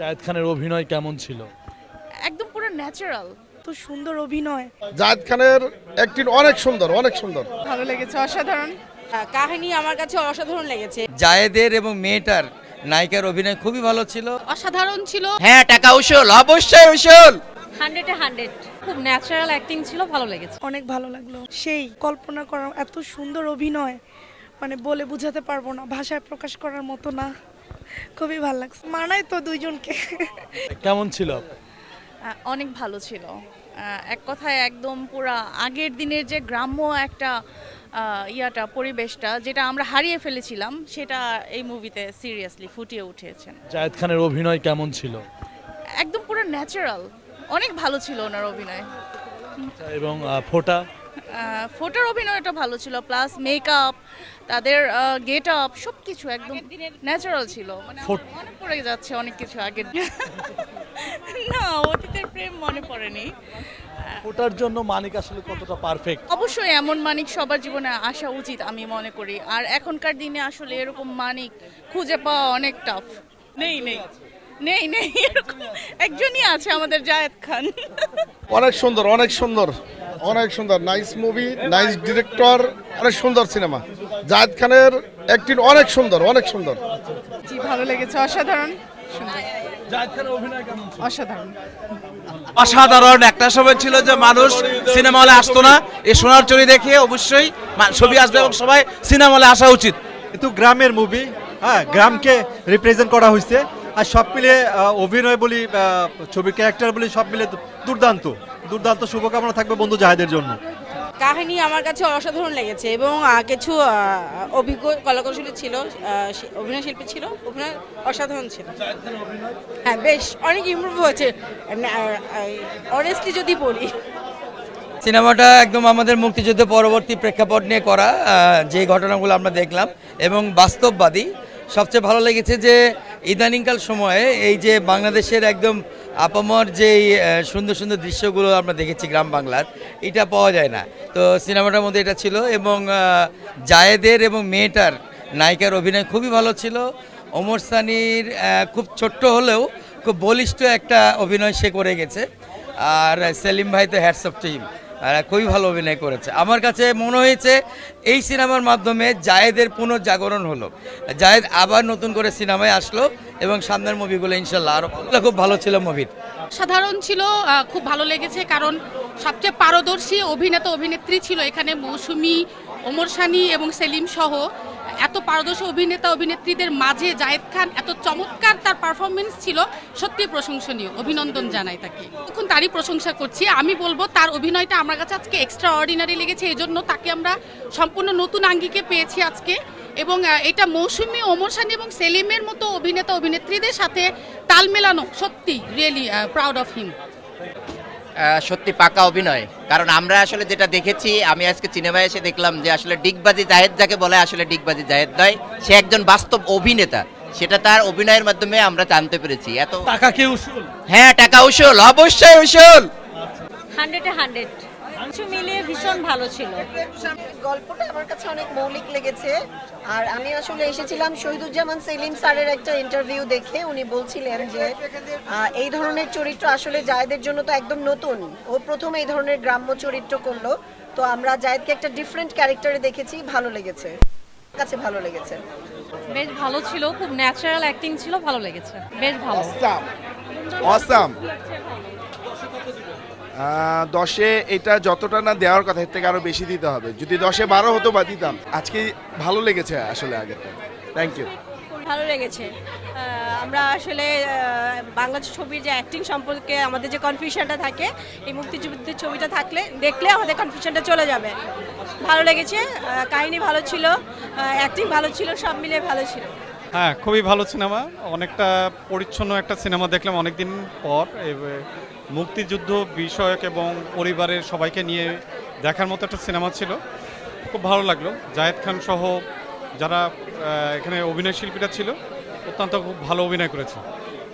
জায়েদ খানের অভিনয় কেমন ছিল? একদম পুরো ন্যাচারাল তো সুন্দর অভিনয়। জায়েদ খানের অ্যাক্টিং অনেক সুন্দর অনেক সুন্দর। ভালো লেগেছে অসাধারণ। কাহিনী আমার কাছে অসাধারণ লেগেছে। জায়েদের এবং মেয়েটার নায়িকার অভিনয় খুবই ভালো ছিল। অসাধারণ ছিল। হ্যাঁ টাকা উসুল অবশ্যই উসুল। হান্ড্রেডে হান্ড্রেড। খুব ন্যাচারাল অ্যাক্টিং ছিল ভালো লেগেছে। অনেক ভালো লাগল। সেই কল্পনা করার এত সুন্দর অভিনয় মানে বলে বোঝাতে পারব না ভাষায় প্রকাশ করার মতো না। খুবই ভালো লাগছে। মানায় তো দুইজনকে। কেমন ছিল? অনেক ভালো ছিল। এক কথায় একদম পুরা আগের দিনের যে গ্রাম্য একটা ইয়াটা পরিবেশটা যেটা আমরা হারিয়ে ফেলেছিলাম সেটা এই মুভিতে সিরিয়াসলি ফুটিয়ে উঠেছেন জায়েদ খানের অভিনয় কেমন ছিল? একদম পুরো ন্যাচারাল অনেক ভালো ছিল ওনার অভিনয়। এবং আহ, ফোটা? ফোটার অভিনয়টা ভালো ছিল প্লাস মেকআপ তাদের গেট আপ সব কিছু একদম ন্যাচারাল ছিল। মানে মনে পড়ে যাচ্ছে অনেক কিছু আগের না অতীতের প্রেম মনে পড়েনি। ফোটার জন্য মানিক আসলে কতটা পারফেক্ট অবশ্যই এমন মানিক সবার জীবনে আসা উচিত আমি মনে করি। আর এখনকার দিনে আসলে এরকম মানিক খুঁজে পাওয়া অনেক টাফ নেই নেই। নেই নেই এরকম একজনই আছে আমাদের জায়েদ খান। অনেক সুন্দর অনেক সুন্দর। অনেক সুন্দর নাইস মুভি নাইস ডিরেক্টর অনেক সুন্দর সিনেমা জায়েদ খানের অ্যাক্টিং অনেক সুন্দর অনেক সুন্দর। জি ভালো লেগেছে অসাধারণ। জায়েদ খানের অভিনয় কেমন ছিল? অসাধারণ। অসাধারণ একটা সময় ছিল যে মানুষ সিনেমা হলে আসতো না। এই সোনার চুরি দেখে অবশ্যই ছবি আসবে এবং সবাই সিনেমা হলে আসা উচিত। কিন্তু গ্রামের মুভি হ্যাঁ গ্রামকে রিপ্রেজেন্ট করা হয়েছে। আর সব মিলে অভিনয় বলি ছবির ক্যারেক্টার বলি সব মিলে দুর্দান্ত। দুর্দান্ত শুভকামনা থাকবে বন্ধু জাহেদের জন্য। কাহিনী আমার কাছে অসাধারণ লেগেছে এবং কিছু অভিজ্ঞ কলাকৌশলী ছিল অভিনয় শিল্পী ছিল অভিনয় অসাধারণ ছিল। হ্যাঁ বেশ অনেক ইমপ্রুভ হয়েছে। অনেস্টলি যদি বলি। সিনেমাটা একদম আমাদের মুক্তিযুদ্ধ পরবর্তী প্রেক্ষাপট নিয়ে করা আহ, যে ঘটনাগুলো আমরা দেখলাম এবং বাস্তববাদী। সবচেয়ে ভালো লেগেছে যে ইদানিংকাল সময়ে এই যে বাংলাদেশের একদম আপামর যে সুন্দর সুন্দর দৃশ্যগুলো আমরা দেখেছি গ্রাম বাংলার, এটা পাওয়া যায় না। তো সিনেমাটার মধ্যে এটা ছিল এবং জায়েদের এবং মেয়েটার নায়িকার অভিনয় খুবই ভালো ছিল। ওমর সানির খুব ছোট্ট হলেও খুব বলিষ্ঠ একটা অভিনয় সে করে গেছে। আর সেলিম ভাই তো হ্যাটস অফ টিম খুবই ভালো অভিনয় করেছে। আমার কাছে মনে হয়েছে, এই সিনেমার মাধ্যমে জায়েদের পুনর্জাগরণ হলো। জায়েদ আবার নতুন করে সিনেমায় আসলো এবং সামনের মুভিগুলো ইনশাল্লাহ আরও খুব ভালো ছিল মুভির সাধারণ ছিল খুব ভালো লেগেছে কারণ সবচেয়ে পারদর্শী অভিনেতা, অভিনেত্রী ছিল এখানে মৌসুমি, ওমর সানি এবং সেলিম সহ। এত পারদর্শী অভিনেতা, অভিনেত্রীদের মাঝে জায়েদ খান এত চমৎকার তার পারফরমেন্স ছিল সত্যি প্রশংসনীয়। অভিনন্দন জানাই তাকে। এখন তারই প্রশংসা করছি। আমি বলব, তার অভিনয়টা আমার কাছে আজকে এক্সট্রা অর্ডিনারি লেগেছে। এই জন্য তাকে আমরা সম্পূর্ণ নতুন আঙ্গিকে পেয়েছি আজকে। এবং এটা মৌসুমি ওমর সানি এবং সেলিমের মতো অভিনেতা, অভিনেত্রীদের সাথে তাল মেলানো সত্যি রিয়েলি প্রাউড অফ হিম সত্যি পাকা অভিনয়। কারণ আমরা আসলে যেটা দেখেছি আমি আজকে সিনেমায় এসে দেখলাম যে আসলে ডিগবাজি জাহেদ যাকে বলে আসলে ডিগবাজি জাহেদ নয় সে একজন বাস্তব অভিনেতা। সেটা তার অভিনয়ের মাধ্যমে আমরা জানতে পেরেছি। এত টাকা কি উসুল? হ্যাঁ টাকা উসুল অবশ্যই উসুল। হান্ড্রেডে হান্ড্রেড। কিছু মিলিয়ে ভীষণ ভালো ছিল। গল্পটা আমার কাছে অনেক মৌলিক লেগেছে। আর আমি আসলে এসেছিলাম শহীদুজ্জামান সেলিম স্যারের একটা ইন্টারভিউ দেখে। উনি বলছিলেন যে এই ধরনের চরিত্র আসলে জায়েদের জন্য তো একদম নতুন। ও প্রথম এই ধরনের গ্রাম্য চরিত্র করল। তো আমরা জায়েদকে একটা ডিফারেন্ট ক্যারেক্টারে দেখেছি। ভালো লেগেছে। কাছে ভালো লেগেছে। বেশ ভালো ছিল। খুব ন্যাচারাল অ্যাক্টিং ছিল। ভালো লেগেছে। বেশ ভালো। অসাম দশে এটা যতটা না দেওয়ার কথা, এর থেকে আরও বেশি দিতে হবে। যদি দশে বারো হতো বা দিতাম, আজকে ভালো লেগেছে আসলে আগেরটা। থ্যাংক ইউ ভালো লেগেছে। আমরা আসলে বাংলা ছবির যে অ্যাক্টিং সম্পর্কে আমাদের যে কনফিউশনটা থাকে, এই মুক্তিযুদ্ধের ছবিটা থাকলে, দেখলে আমাদের কনফিউশনটা চলে যাবে। ভালো লেগেছে কাহিনী ভালো ছিল অ্যাক্টিং ভালো ছিল, সব মিলে ভালো ছিল। হ্যাঁ খুবই ভালো সিনেমা। অনেকটা পরিচ্ছন্ন একটা সিনেমা দেখলাম অনেকদিন পর। মুক্তিযুদ্ধ বিষয়ক এবং পরিবারের সবাইকে নিয়ে দেখার মতো একটা সিনেমা ছিল। খুব ভালো লাগল। জায়েদ খান সহ যারা এখানে অভিনয় শিল্পীরা ছিল, অত্যন্ত খুব ভালো অভিনয় করেছে।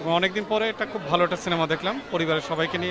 এবং অনেকদিন পরে এটা খুব ভালো একটা সিনেমা দেখলাম। পরিবারের সবাইকে নিয়ে।